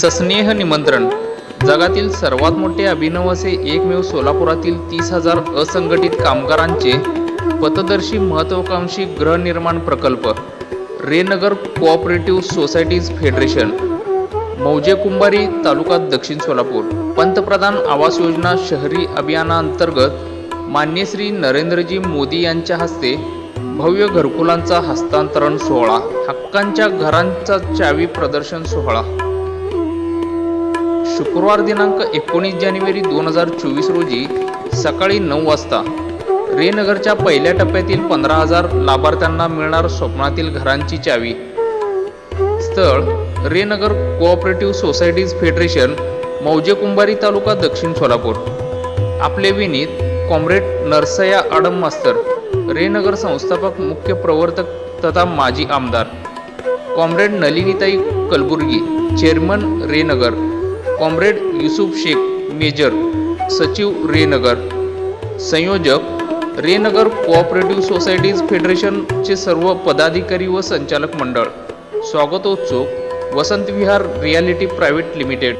सस्नेह निमंत्रण. जगातील सर्वात मोठे अभिनव असे एकमेव सोलापुरातील तीस हजार असंघटित कामगारांचे पथदर्शी महत्वाकांक्षी गृहनिर्माण प्रकल्प रेनगर कोऑपरेटिव्ह सोसायटीज फेडरेशन मौजे कुंभारी तालुका दक्षिण सोलापूर. पंतप्रधान आवास योजना शहरी अभियानांतर्गत मान्य श्री नरेंद्रजी मोदी यांच्या हस्ते भव्य घरकुलांचा हस्तांतरण सोहळा हक्कांच्या घरांचा चावी प्रदर्शन सोहळा. शुक्रवार दिनांक एकोणीस जानेवारी दोन हजार चोवीस रोजी सकाळी नऊ वाजता रेनगरच्या पहिल्या टप्प्यातील पंधरा हजार लाभार्थ्यांना मिळणार स्वप्नातील घरांची चावी. स्थळ रेनगर कोऑपरेटिव्ह सोसायटीज फेडरेशन मौजे कुंभारी तालुका दक्षिण सोलापूर. आपले विनीत कॉम्रेड नरसया आडम मास्तर रेनगर संस्थापक मुख्य प्रवर्तक तथा माजी आमदार. Comrade Nalinitai Kalburgi chairman Renagar. Comrade Yusuf Shaikh major सचिव रेनगर संयोजक रेनगर कोऑपरेटिव्ह सोसायटीज फेडरेशनचे सर्व पदाधिकारी व संचालक मंडळ स्वागतोत्सुक Vasant Vihar reality private limited.